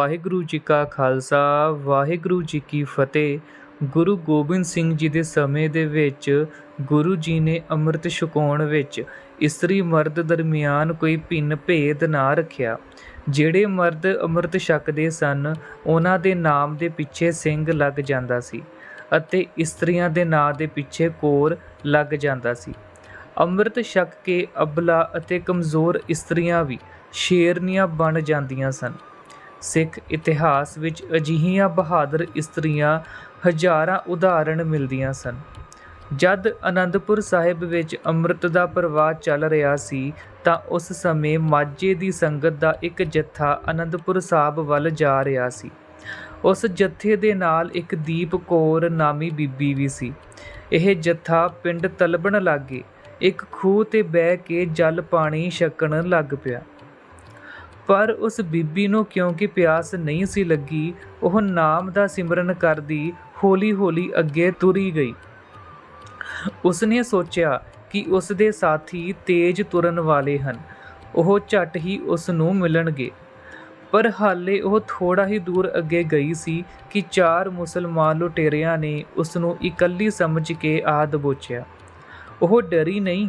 ਵਾਹਿਗੁਰੂ ਜੀ ਕਾ ਖਾਲਸਾ, ਵਾਹਿਗੁਰੂ ਜੀ ਕੀ ਫਤਿਹ। ਗੁਰੂ ਗੋਬਿੰਦ ਸਿੰਘ ਜੀ ਦੇ ਸਮੇਂ ਦੇ ਵਿੱਚ ਗੁਰੂ ਜੀ ਨੇ ਅੰਮ੍ਰਿਤ ਛਕਾਉਣ ਵਿੱਚ ਇਸਤਰੀ ਮਰਦ ਦਰਮਿਆਨ ਕੋਈ ਭਿੰਨ ਭੇਦ ਨਾ ਰੱਖਿਆ। ਜਿਹੜੇ ਮਰਦ ਅੰਮ੍ਰਿਤ ਛਕਦੇ ਸਨ, ਉਹਨਾਂ ਦੇ ਨਾਮ ਦੇ ਪਿੱਛੇ ਸਿੰਘ ਲੱਗ ਜਾਂਦਾ ਸੀ ਅਤੇ ਇਸਤਰੀਆਂ ਦੇ ਨਾਂ ਦੇ ਪਿੱਛੇ ਕੋਰ ਲੱਗ ਜਾਂਦਾ ਸੀ। ਅੰਮ੍ਰਿਤ ਛਕ ਕੇ ਅਬਲਾ ਅਤੇ ਕਮਜ਼ੋਰ ਇਸਤਰੀਆਂ ਵੀ ਸ਼ੇਰਨੀਆਂ ਬਣ ਜਾਂਦੀਆਂ ਸਨ। ਸਿੱਖ ਇਤਿਹਾਸ ਵਿੱਚ ਅਜਿਹੀਆਂ ਬਹਾਦਰ ਇਸਤਰੀਆਂ ਹਜ਼ਾਰਾਂ ਉਦਾਹਰਣ ਮਿਲਦੀਆਂ ਸਨ। ਜਦ ਅਨੰਦਪੁਰ ਸਾਹਿਬ ਵਿੱਚ ਅੰਮ੍ਰਿਤ ਦਾ ਪ੍ਰਵਾਹ ਚੱਲ ਰਿਹਾ ਸੀ, ਤਾਂ ਉਸ ਸਮੇਂ ਮਾਝੇ ਦੀ ਸੰਗਤ ਦਾ ਇੱਕ ਜੱਥਾ ਅਨੰਦਪੁਰ ਸਾਹਿਬ ਵੱਲ ਜਾ ਰਿਹਾ ਸੀ। ਉਸ ਜੱਥੇ ਦੇ ਨਾਲ ਇੱਕ ਦੀਪ ਕੌਰ ਨਾਮੀ ਬੀਬੀ ਵੀ ਸੀ। ਇਹ ਜੱਥਾ ਪਿੰਡ ਤਲਬਣ ਲਾਗੇ ਇੱਕ ਖੂਹ ਤੇ ਬਹਿ ਕੇ ਜਲ ਪਾਣੀ ਛਕਣ ਲੱਗ ਪਿਆ। ਪਰ ਉਸ ਬੀਬੀ ਨੂੰ ਕਿਉਂਕਿ ਪਿਆਸ ਨਹੀਂ ਸੀ ਲੱਗੀ, ਉਹ ਨਾਮ ਦਾ ਸਿਮਰਨ ਕਰਦੀ ਹੌਲੀ-ਹੌਲੀ ਅੱਗੇ ਤੁਰੀ ਗਈ। ਉਸਨੇ ਸੋਚਿਆ ਕਿ ਉਸ ਦੇ ਸਾਥੀ ਤੇਜ਼ ਤੁਰਨ ਵਾਲੇ ਹਨ। ਉਹ ਝਟ ਹੀ ਉਸ ਨੂੰ ਮਿਲਣਗੇ। ਪਰ ਹਾਲੇ ਉਹ ਥੋੜਾ ਹੀ ਦੂਰ ਅੱਗੇ ਗਈ ਸੀ ਕਿ ਚਾਰ ਮੁਸਲਮਾਨ ਲੁਟੇਰਿਆਂ ਨੇ ਉਸ ਨੂੰ ਇਕੱਲੀ ਸਮਝ ਕੇ ਆ ਦਬੋਚਿਆ ਉਹ ਡਰੀ ਨਹੀਂ।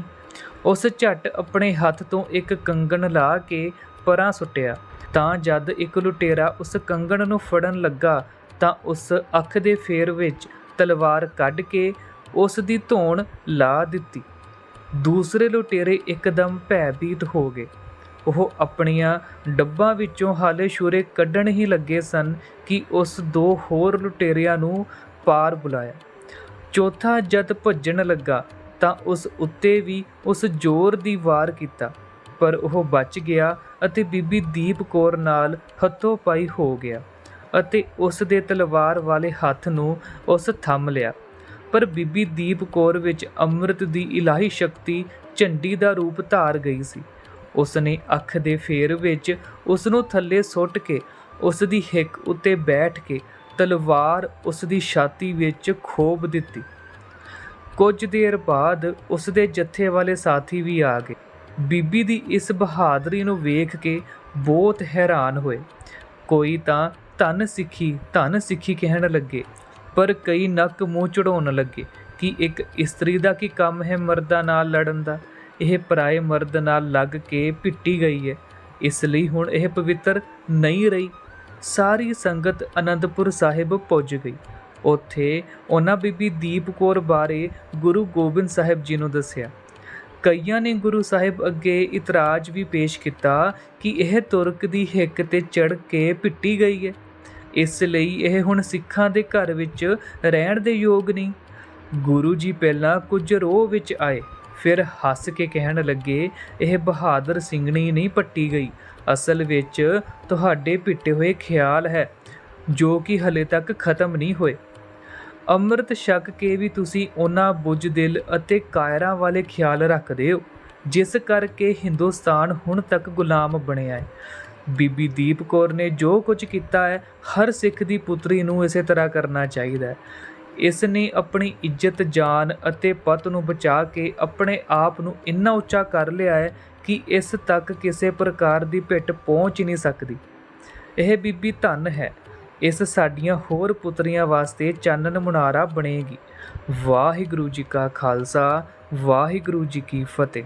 ਉਸ ਝਟ ਆਪਣੇ ਹੱਥ ਤੋਂ ਇੱਕ ਕੰਗਣ ਲਾ ਕੇ ਪਰਾਂ ਸੁੱਟਿਆ, ਤਾਂ ਜਦ ਇੱਕ ਲੁਟੇਰਾ ਉਸ ਕੰਗਣ ਨੂੰ ਫੜਨ ਲੱਗਾ, ਤਾਂ ਉਸ ਅੱਖ ਦੇ ਫੇਰ ਵਿੱਚ ਤਲਵਾਰ ਕੱਢ ਕੇ ਉਸ ਦੀ ਧੌਣ ਲਾ ਦਿੱਤੀ। ਦੂਸਰੇ ਲੁਟੇਰੇ ਇੱਕਦਮ ਭੈਭੀਤ ਹੋ ਗਏ। ਉਹ ਆਪਣੀਆਂ ਡੱਬਾਂ ਵਿੱਚੋਂ ਹਾਲੇ ਸ਼ੂਰੇ ਕੱਢਣ ਹੀ ਲੱਗੇ ਸਨ ਕਿ ਉਸ ਦੋ ਹੋਰ ਲੁਟੇਰਿਆਂ ਨੂੰ ਪਾਰ ਬੁਲਾਇਆ। ਚੌਥਾ ਜਦ ਭੱਜਣ ਲੱਗਾ, ਤਾਂ ਉਸ ਉੱਤੇ ਵੀ ਉਸ ਜ਼ੋਰ ਦੀ ਵਾਰ ਕੀਤਾ। ਪਰ ਉਹ ਬਚ ਗਿਆ ਅਤੇ ਬੀਬੀ ਦੀਪ ਕੌਰ ਨਾਲ ਹੱਥੋਂ ਪਾਈ ਹੋ ਗਿਆ ਅਤੇ ਉਸ ਦੇ ਤਲਵਾਰ ਵਾਲੇ ਹੱਥ ਨੂੰ ਉਸ ਥੰਮ ਲਿਆ। ਪਰ ਬੀਬੀ ਦੀਪ ਕੌਰ ਵਿੱਚ ਅੰਮ੍ਰਿਤ ਦੀ ਇਲਾਹੀ ਸ਼ਕਤੀ ਝੰਡੀ ਦਾ ਰੂਪ ਧਾਰ ਗਈ ਸੀ। ਉਸ ਨੇ ਅੱਖ ਦੇ ਫੇਰ ਵਿੱਚ ਉਸ ਨੂੰ ਥੱਲੇ ਸੁੱਟ ਕੇ ਉਸ ਦੀ ਹਿੱਕ ਉੱਤੇ ਬੈਠ ਕੇ ਤਲਵਾਰ ਉਸ ਦੀ ਛਾਤੀ ਵਿੱਚ ਖੋਬ ਦਿੱਤੀ। ਕੁਝ ਦੇਰ ਬਾਅਦ ਉਸ ਦੇ ਜੱਥੇ ਵਾਲੇ ਸਾਥੀ ਵੀ ਆ ਗਏ। ਬੀਬੀ ਦੀ ਇਸ ਬਹਾਦਰੀ ਨੂੰ ਵੇਖ ਕੇ ਬਹੁਤ ਹੈਰਾਨ ਹੋਏ। ਕੋਈ ਤਾਂ ਧਨ ਸਿੱਖੀ, ਧੰਨ ਸਿੱਖੀ ਕਹਿਣ ਲੱਗੇ, ਪਰ ਕਈ ਨੱਕ ਮੂੰਹ ਚੜਾਉਣ ਲੱਗੇ ਕਿ ਇੱਕ ਇਸਤਰੀ ਦਾ ਕੀ ਕੰਮ ਹੈ ਮਰਦਾਂ ਨਾਲ ਲੜਨ ਦਾ? ਇਹ ਪਰਾਏ ਮਰਦ ਨਾਲ ਲੱਗ ਕੇ ਪਿੱਟੀ ਗਈ ਹੈ। ਇਸ ਲਈ ਹੁਣ ਇਹ ਪਵਿੱਤਰ ਨਹੀਂ ਰਹੀ। ਸਾਰੀ ਸੰਗਤ ਅਨੰਦਪੁਰ ਸਾਹਿਬ ਪੁੱਜ ਗਈ। ਉੱਥੇ ਉਹਨਾਂ ਬੀਬੀ ਦੀਪ ਕੌਰ ਬਾਰੇ ਗੁਰੂ ਗੋਬਿੰਦ ਸਾਹਿਬ ਜੀ ਨੂੰ ਦੱਸਿਆ। ਕਈਆਂ ਨੇ ਗੁਰੂ ਸਾਹਿਬ ਅੱਗੇ ਇਤਰਾਜ਼ ਵੀ ਪੇਸ਼ ਕੀਤਾ ਕਿ ਇਹ ਤੁਰਕ ਦੀ ਹਿੱਕ ਤੇ ਚੜ ਕੇ ਪਿੱਟੀ ਗਈ ਹੈ। ਇਸ ਲਈ ਇਹ ਹੁਣ ਸਿੱਖਾਂ ਦੇ ਘਰ ਵਿੱਚ ਰਹਿਣ ਦੇ ਯੋਗ ਨਹੀਂ। ਗੁਰੂ ਜੀ ਪਹਿਲਾਂ ਕੁਝ ਰੋਹ ਵਿੱਚ ਆਏ, ਫਿਰ ਹੱਸ ਕੇ ਕਹਿਣ ਲੱਗੇ, ਇਹ ਬਹਾਦਰ ਸਿੰਘਣੀ ਨਹੀਂ ਪੱਟੀ ਗਈ। ਅਸਲ ਵਿੱਚ ਤੁਹਾਡੇ ਪਿੱਟੇ ਹੋਏ ਖਿਆਲ ਹੈ, ਜੋ ਕਿ ਹਲੇ ਤੱਕ ਖਤਮ ਨਹੀਂ ਹੋਏ। ਅੰਮ੍ਰਿਤ ਛਕ ਕੇ ਵੀ ਤੁਸੀਂ ਉਹਨਾਂ ਬੁੱਝ ਦਿਲ ਅਤੇ ਕਾਇਰਾਂ ਵਾਲੇ ਖਿਆਲ ਰੱਖਦੇ ਹੋ, ਜਿਸ ਕਰਕੇ ਹਿੰਦੁਸਤਾਨ ਹੁਣ ਤੱਕ ਗੁਲਾਮ ਬਣਿਆ ਹੈ। ਬੀਬੀ ਦੀਪ ਕੌਰ ਨੇ ਜੋ ਕੁਝ ਕੀਤਾ ਹੈ, ਹਰ ਸਿੱਖ ਦੀ ਪੁੱਤਰੀ ਨੂੰ ਇਸੇ ਤਰ੍ਹਾਂ ਕਰਨਾ ਚਾਹੀਦਾ ਹੈ। ਇਸ ਨੇ ਆਪਣੀ ਇੱਜ਼ਤ, ਜਾਨ ਅਤੇ ਪਤ ਨੂੰ ਬਚਾ ਕੇ ਆਪਣੇ ਆਪ ਨੂੰ ਇੰਨਾ ਉੱਚਾ ਕਰ ਲਿਆ ਹੈ ਕਿ ਇਸ ਤੱਕ ਕਿਸੇ ਪ੍ਰਕਾਰ ਦੀ ਭਿੱਟ ਪਹੁੰਚ ਨਹੀਂ ਸਕਦੀ। ਇਹ ਬੀਬੀ ਧਨ ਹੈ। ਇਸ ਸਾਡੀਆਂ ਹੋਰ ਪੁੱਤਰੀਆਂ ਵਾਸਤੇ ਚਾਨਣ ਮੁਨਾਰਾ ਬਣੇਗੀ। ਵਾਹਿਗੁਰੂ ਜੀ ਕਾ ਖਾਲਸਾ, ਵਾਹਿਗੁਰੂ ਜੀ ਕੀ ਫਤਿਹ।